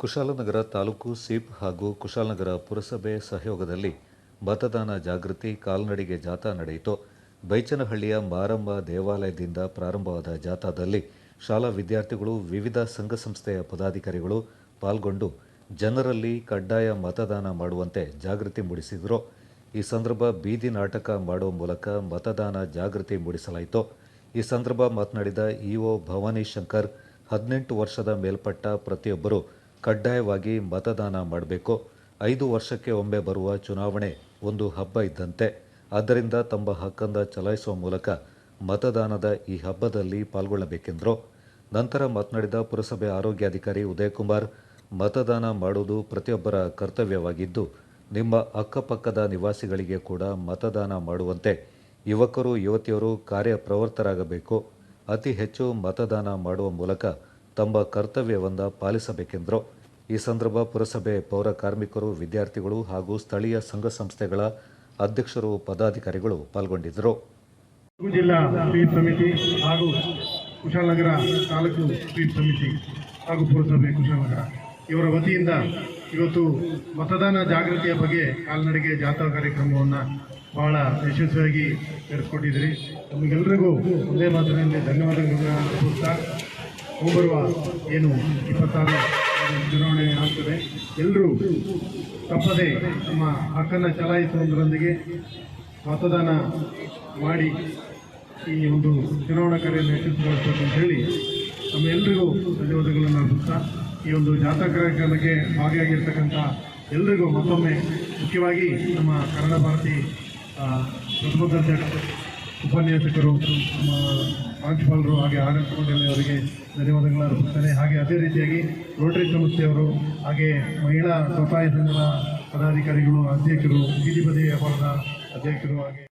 Kushalnagar taluk SIP ಹಾಗೂ ಕುಶಾಲನಗರ ಪುರಸಭೆ ಸಹಯೋಗದಲ್ಲಿ ಮತದಾನ ಜಾಗೃತಿ ಕಾಲ್ನಡಿಗೆ ಜಾಥಾ ನಡೆಯಿತು. ಬೈಚನಹಳ್ಳಿಯ ಮಾರಮ್ಮ ದೇವಾಲಯದಿಂದ ಪ್ರಾರಂಭವಾದ ಜಾಥಾದಲ್ಲಿ ಶಾಲಾ ವಿದ್ಯಾರ್ಥಿಗಳು ವಿವಿಧ ಸಂಘ ಸಂಸ್ಥೆಯ ಪದಾಧಿಕಾರಿಗಳು ಪಾಲ್ಗೊಂಡು ಜನರಲ್ಲಿ ಕಡ್ಡಾಯ ಮತದಾನ ಮಾಡುವಂತೆ ಜಾಗೃತಿ ಮೂಡಿಸಿದರು. ಈ ಸಂದರ್ಭ ಬೀದಿ ನಾಟಕ ಮಾಡುವ ಮೂಲಕ ಮತದಾನ ಜಾಗೃತಿ ಮೂಡಿಸಲಾಯಿತು. ಈ ಸಂದರ್ಭ ಮಾತನಾಡಿದ ಇಒ ಭವಾನಿ ಶಂಕರ್, ಹದಿನೆಂಟು ವರ್ಷದ ಮೇಲ್ಪಟ್ಟ ಪ್ರತಿಯೊಬ್ಬರು ಕಡ್ಡಾಯವಾಗಿ ಮತದಾನ ಮಾಡಬೇಕು. ಐದು ವರ್ಷಕ್ಕೆ ಒಮ್ಮೆ ಬರುವ ಚುನಾವಣೆ ಒಂದು ಹಬ್ಬ ಇದ್ದಂತೆ. ಆದ್ದರಿಂದ ತಮ್ಮ ಹಕ್ಕಂದ ಚಲಾಯಿಸುವ ಮೂಲಕ ಮತದಾನದ ಈ ಹಬ್ಬದಲ್ಲಿ ಪಾಲ್ಗೊಳ್ಳಬೇಕೆಂದರು. ನಂತರ ಮಾತನಾಡಿದ ಪುರಸಭೆ ಆರೋಗ್ಯಾಧಿಕಾರಿ ಉದಯಕುಮಾರ್, ಮತದಾನ ಮಾಡುವುದು ಪ್ರತಿಯೊಬ್ಬರ ಕರ್ತವ್ಯವಾಗಿದ್ದು, ನಿಮ್ಮ ಅಕ್ಕಪಕ್ಕದ ನಿವಾಸಿಗಳಿಗೆ ಕೂಡ ಮತದಾನ ಮಾಡುವಂತೆ ಯುವಕರು, ಯುವತಿಯರು ಕಾರ್ಯಪ್ರವೃತ್ತರಾಗಬೇಕು. ಅತಿ ಹೆಚ್ಚು ಮತದಾನ ಮಾಡುವ ಮೂಲಕ ತಮ್ಮ ಕರ್ತವ್ಯವನ್ನು ಪಾಲಿಸಬೇಕೆಂದರು. ಈ ಸಂದರ್ಭ ಪುರಸಭೆ ಪೌರ ಕಾರ್ಮಿಕರು, ವಿದ್ಯಾರ್ಥಿಗಳು ಹಾಗೂ ಸ್ಥಳೀಯ ಸಂಘ ಸಂಸ್ಥೆಗಳ ಅಧ್ಯಕ್ಷರು, ಪದಾಧಿಕಾರಿಗಳು ಪಾಲ್ಗೊಂಡಿದ್ದರು. ಜಿಲ್ಲಾ ಸ್ವೀಪ್ ಸಮಿತಿ ಹಾಗೂ ಕುಶಾಲನಗರ ತಾಲೂಕು ಸ್ವೀಪ್ ಸಮಿತಿ ಹಾಗೂ ಪುರಸಭೆ ಕುಶಾಲನಗರ. ಇವರ ವತಿಯಿಂದ ಇವತ್ತು ಮತದಾನ ಜಾಗೃತಿಯ ಬಗ್ಗೆ ಕಾಲ್ನಡಿಗೆ ಜಾಥಾ ಕಾರ್ಯಕ್ರಮವನ್ನು ಬಹಳ ಯಶಸ್ವಿಯಾಗಿ ನಡೆಸ್ಕೊಟ್ಟಿದ್ರಿ ನಮಗೆಲ್ಲರಿಗೂ ಒಂದೇ ಮಾತಿನಲ್ಲಿ ಧನ್ಯವಾದಗಳನ್ನು ಮುಂಬರುವ ಏನು ಇಪ್ಪತ್ತಾರು ಚುನಾವಣೆ ಆಗ್ತದೆ. ಎಲ್ಲರೂ ತಪ್ಪದೆ ನಮ್ಮ ಹಕ್ಕನ್ನು ಚಲಾಯಿಸುವುದರೊಂದಿಗೆ ಮತದಾನ ಮಾಡಿ ಈ ಒಂದು ಚುನಾವಣಾ ಕಾರ್ಯವನ್ನು ಯಶಸ್ವಿಗೊಳಿಸಬೇಕು ಅಂತ ಹೇಳಿ ನಮ್ಮೆಲ್ಲರಿಗೂ ಧನ್ಯವಾದಗಳನ್ನು ಅರ್ಪಿಸ್ತಾ, ಈ ಒಂದು ಜಾಥಾ ಕಾರ್ಯಕ್ರಮಕ್ಕೆ ಭಾಗಿಯಾಗಿರ್ತಕ್ಕಂಥ ಎಲ್ರಿಗೂ ಮತ್ತೊಮ್ಮೆ ಮುಖ್ಯವಾಗಿ ನಮ್ಮ ಕನ್ನಡ ಭಾರತಿ ಪ್ರಥಮ ಉಪನ್ಯಾಸಕರು, ನಮ್ಮ ಪ್ರಾಂಶುಪಾಲರು ಹಾಗೆ ಆಡಳಿತ ಮಂಡಳಿಯವರಿಗೆ ಧನ್ಯವಾದಗಳನ್ನು ಅರ್ಪಿಸ್ತೇನೆ ಹಾಗೆ ಅದೇ ರೀತಿಯಾಗಿ ರೋಟರಿ ಸಂಸ್ಥೆಯವರು, ಹಾಗೆ ಮಹಿಳಾ ಸ್ವಸಹಾಯ ಸಂಘದ ಪದಾಧಿಕಾರಿಗಳು, ಅಧ್ಯಕ್ಷರು ಬೀದಿ ಬದಿ ವ್ಯಾಪಾರದ ಅಧ್ಯಕ್ಷರು, ಹಾಗೆ